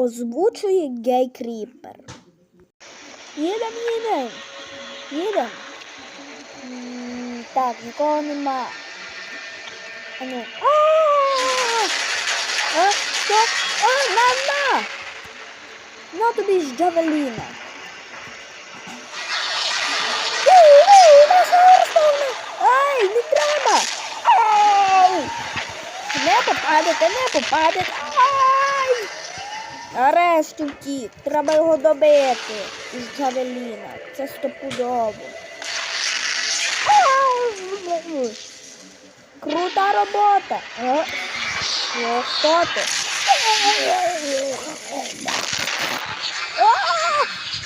Озвучує Гей Кріпер. Їдем, їдем. Їдем. Так, нікого нема. А ну. А! Що? А, на, на! На тобі ж джавеліна. Ай, не треба! Ай! Не попадете, не попадете! Ай! Нарешті втік. Треба його добити із джавеліна. Це стопудово. Крута робота. Хто ти?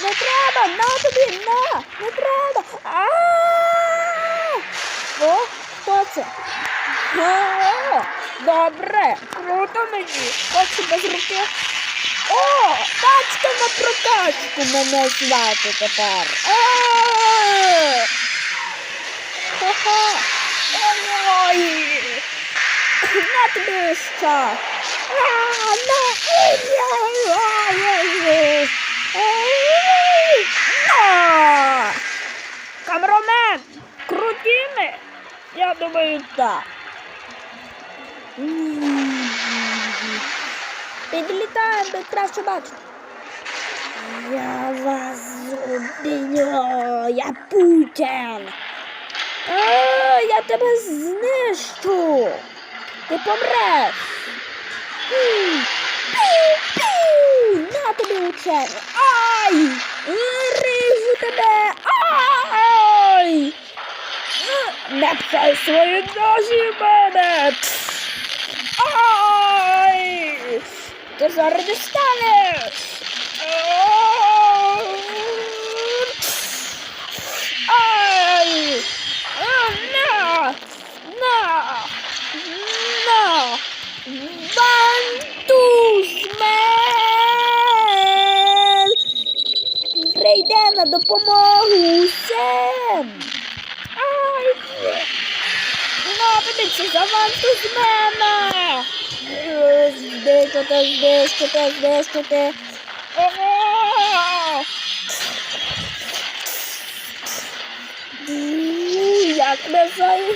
Не треба, на тобі, на, не треба. О, хто це? Добре, круто мені. Хочу без руки. О, тачка на прокачку мене звати тепер. А! Ха-ха. Ой. На тобі що? А, на. Ой-ой-ой. Ой. Камерамен, круті ми? Я думаю, так. Підлітаємо, де краще бачити. Я вас зубиню, я Путін. А, я тебе знищу. Ти помреш. Пів. На тобі учений. Ай! Рижу тебе. Ай! Не пхай свої ножі в мене. Ай! Ти зараз дістанеш. Ай! На! На! На! Бантузмен! Прийде на допомогу усім! Ай! На, подивіться за вантузмена! Здичите, здичите, здичите! О! Я тебе заграю!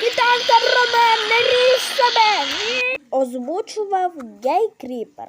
Китайська Ромен, не ріж себе! Озвучував Гей Кріпер.